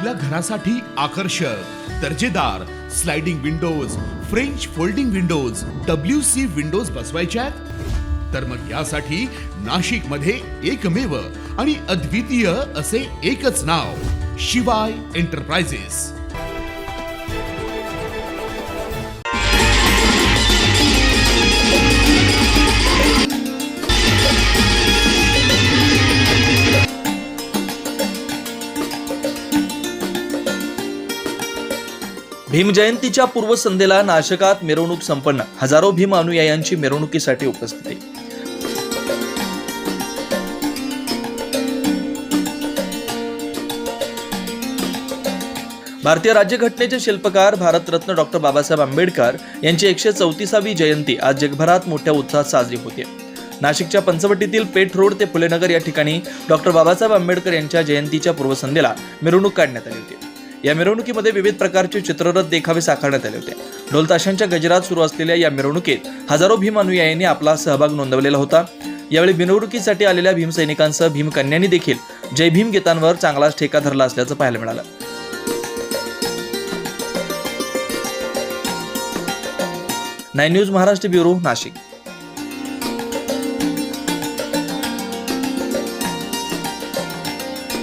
आपल्या घरासाठी आकर्षक दर्जेदार sliding windows French folding windows W C windows बसवायच्या आहेत? तर मग यासाठी नाशिकमध्ये एकमेव आणि अद्वितीय असे एकच नाव शिवाय एंटरप्राइजेस भीमजयंतीच्या पूर्वसंध्येला नाशकात मिरवणूक संपन्न. हजारो भीम अनुयायांची मिरवणुकीसाठी उपस्थिती. भारतीय राज्यघटनेचे शिल्पकार भारतरत्न डॉक्टर बाबासाहेब आंबेडकर यांची एकशे चौतीसावी जयंती आज जगभरात मोठ्या उत्साहात साजरी होते. नाशिकच्या पंचवटीतील पेठ रोड ते फुलेनगर या ठिकाणी डॉक्टर बाबासाहेब आंबेडकर यांच्या जयंतीच्या पूर्वसंध्येला मिरवणूक काढण्यात आली होती. या मिरवणुकीमध्ये विविध प्रकारचे चित्ररथ देखावे साकारण्यात आले होते. ढोलताशांच्या गजरात सुरू असलेल्या या मिरवणुकीत हजारो भीम अनुयायांनी आपला सहभाग नोंदवलेला होता. यावेळी मिरवणुकीसाठी आलेल्या भीमसैनिकांसह भीमकन्यांनी देखील जय भीम गीतांवर चांगलाच ठेका धरला असल्याचं पाहायला मिळालं. Nine news Maharashtra bureau Nashik.